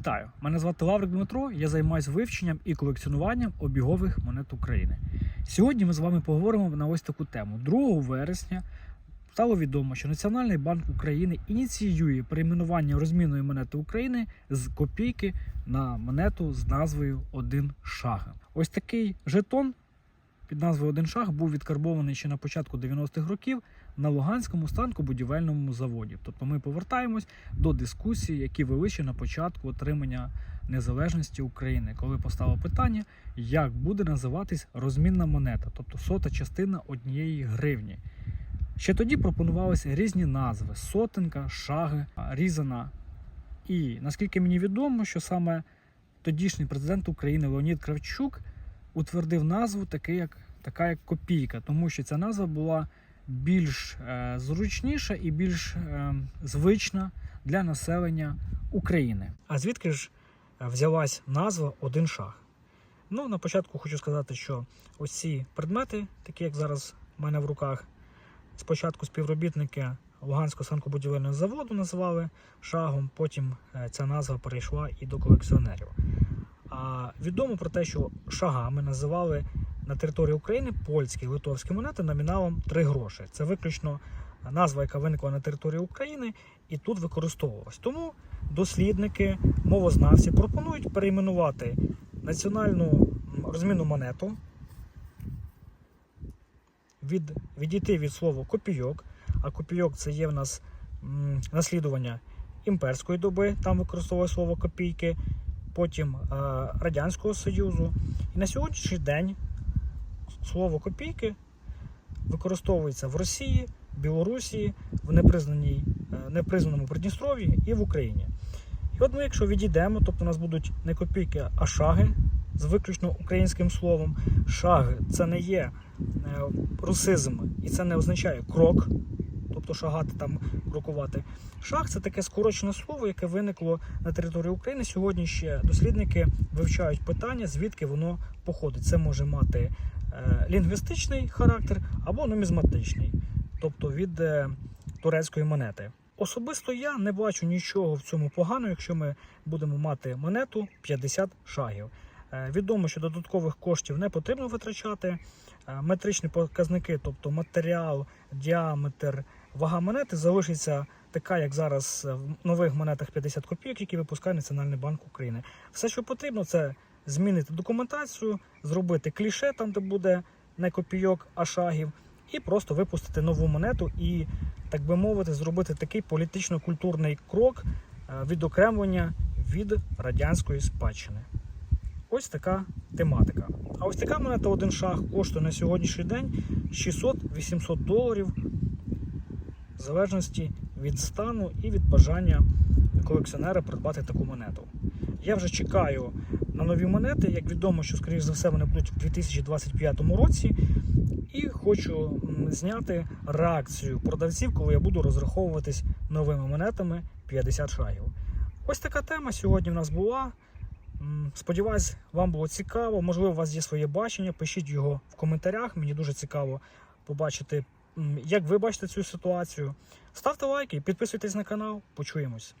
Вітаю! Мене звати Лаврик Дмитро. Я займаюся вивченням і колекціонуванням обігових монет України. Сьогодні ми з вами поговоримо на ось таку тему. 2 вересня стало відомо, що Національний банк України ініціює перейменування розмінної монети України з копійки на монету з назвою Один шага. Ось такий жетон під назвою Один шаг був відкарбований ще на початку 90-х років на Луганському станкобудівельному заводі. Тобто ми повертаємось до дискусії, які вели ще на початку отримання незалежності України, коли постало питання, як буде називатись розмінна монета, тобто сота частина однієї гривні. Ще тоді пропонувалися різні назви: сотенка, шаги, різана. І наскільки мені відомо, що саме тодішній президент України Леонід Кравчук утвердив назву таке, як, така як копійка, тому що ця назва була більш е, зручніша і більш е, звична для населення України. А звідки ж е, взялась назва один шаг? Ну, на початку хочу сказати, що ось ці предмети, такі як зараз в мене в руках, спочатку співробітники Луганського санкобудівельного заводу називали шагом, потім е, ця назва перейшла і до колекціонерів. Відомо про те, що шагами називали на території України польські литовські монети номіналом 3 гроші. Це виключно назва, яка виникла на території України і тут використовувалась. Тому дослідники, мовознавці пропонують перейменувати національну розмінну монету, від, відійти від слова копійок, а копійок це є в нас наслідування імперської доби, там використовує слово копійки, потім е, Радянського Союзу. І на сьогоднішній день слово копійки використовується в Росії, Білорусі, в е, непризнаному Придністров'ї і в Україні. І от ми, якщо відійдемо, тобто у нас будуть не копійки, а шаги з виключно українським словом. Шаги це не є е, русизм, і це не означає крок, тобто шагати там, крокувати. Шаг це таке скорочене слово, яке виникло на території України. Сьогодні ще дослідники вивчають питання, звідки воно походить. Це може мати е, лінгвістичний характер або нумізматичний, тобто від е, турецької монети. Особисто я не бачу нічого в цьому поганого, якщо ми будемо мати монету 50 шагів. Е, Відомо, що додаткових коштів не потрібно витрачати. Метричні показники, тобто матеріал, діаметр, вага монети залишиться така, як зараз в нових монетах 50 копійок, які випускає Національний банк України. Все, що потрібно, це змінити документацію, зробити кліше там, де буде не копійок, а шагів, і просто випустити нову монету і, так би мовити, зробити такий політично-культурний крок е, відокремлення від радянської спадщини. Ось така тематика. А ось така монета один шаг коштує на сьогоднішній день 600-800 доларів, в залежності від стану і від бажання колекціонера придбати таку монету. Я вже чекаю на нові монети. Як відомо, що, скоріш за все, вони будуть в 2025 році. І хочу зняти реакцію продавців, коли я буду розраховуватись новими монетами 50 шагів. Ось така тема сьогодні в нас була. Сподіваюсь, вам було цікаво. Можливо, у вас є своє бачення. Пишіть його в коментарях. Мені дуже цікаво побачити, як ви бачите цю ситуацію. Ставте лайки, підписуйтесь на канал. Почуємось.